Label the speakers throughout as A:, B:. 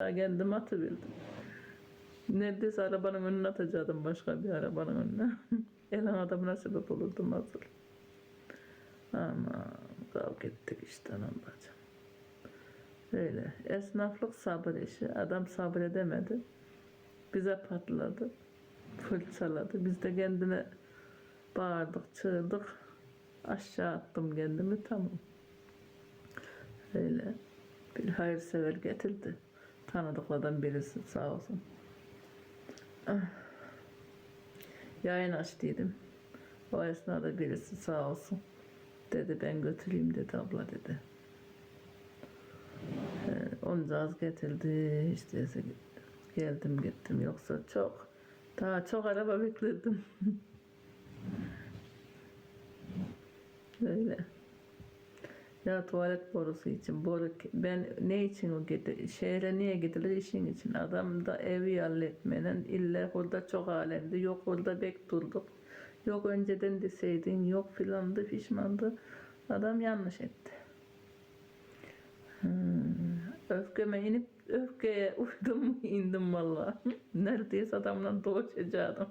A: Kendim atıverdim. Neredeyse arabanın önüne atacaktım başka bir arabanın önüne. Elen adamına sebep olurdum hazır. Ama kavga ettik işte anam bacım. Öyle. Esnaflık sabır işi. Adam sabredemedi. Bize patladı. Fırçaladı. Biz de kendine bağırdık, çığırdık. Aşağı attım kendimi tamam. Öyle. Bir hayırsever getirdi. Tanıdıklardan birisi sağ olsun. Ah. Yayın açtıydım. O esnada birisi sağ olsun. Dedi ben götüreyim dedi abla dedi. Ee, Onca az getirdi işte geldim gittim yoksa çok daha çok araba bekledim. Öyle. Ya tuvalet borusu için boru ben ne için o gidiyor? Şehre niye gidilir işin için? Adam da evi halletmeden illa orada çok alemdi. Yok orada bek durduk. Yok önceden deseydin yok filandı pişmandı. Adam yanlış etti. Hmm. Öfkeme inip öfkeye uydum indim valla. Neredeyse adamla doğuşacaktım.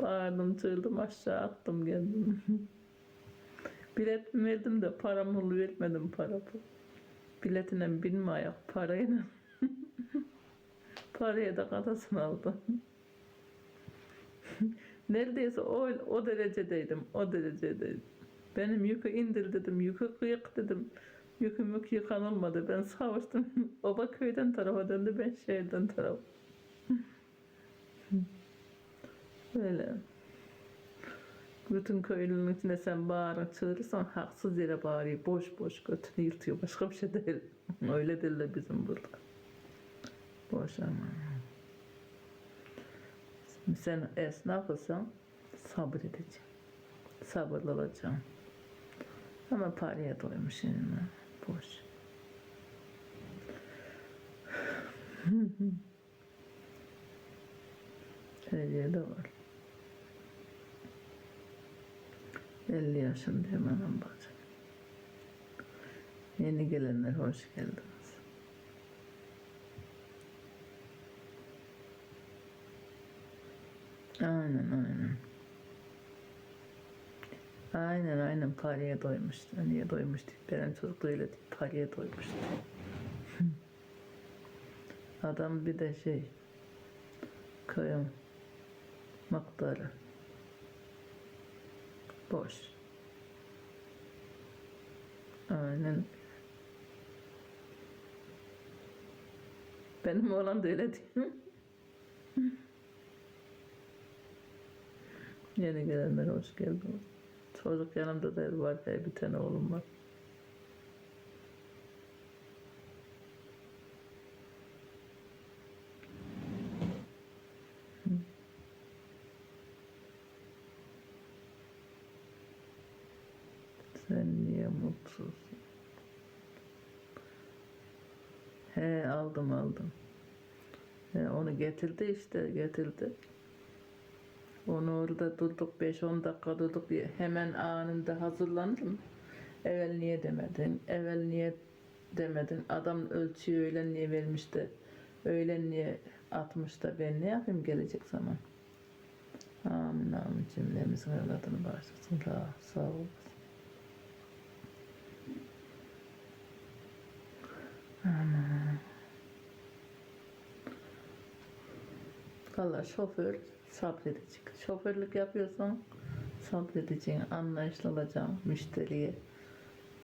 A: Bağırdım çığırdım aşağı attım kendim. Bilet verdim de paramı vermedim para bu. Biletine binme ayak parayla. Paraya da kadasını aldım. Neredeyse o, o derecedeydim. O derecedeydim. Benim yükü indir dedim. Yükü kıyık dedim. Yüküm yük yıkanılmadı. Ben savaştım. Baba köyden tarafa döndü. Ben şehirden tarafa. Böyle. Bütün köylünün içinde sen bağırıp çığırırsan haksız yere bağırıyor. Boş boş götünü yırtıyor. Başka bir şey değil. Öyle derler bizim burada. Boş ama. Şimdi sen esnaf olsan sabredeceksin. Sabırlı olacaksın. Ama paraya doymuş yani. Boş. Öyle de var. 50 yaşındayım anam bacım. Yeni gelenler hoş geldiniz. Aynen aynen. Aynen aynen paraya doymuştu. Niye doymuştu? Benim çocuk da öyle değil. Paraya doymuştu. Adam bir de şey köyün maktarı. Boş. Aynen. Benim oğlan da öyle mi? Yeni gelenler hoş geldiniz. Çocuk yanımda da var. Hey, bir tane oğlum var. Sen niye mutsuzsun? He aldım aldım. He, onu getirdi işte getirdi. Onu orada durduk 5-10 dakika durduk hemen anında hazırlandım. Evvel niye demedin? Evvel niye demedin? Adam ölçüyü öyle niye vermiş de öyle niye atmış da ben ne yapayım gelecek zaman? Amin amin cümlemizin evladını bağışlasın. Sağ, sağ olasın. Valla şoför sabredecek. Şoförlük yapıyorsan sabredeceksin, anlayışlı olacaksın müşteriye.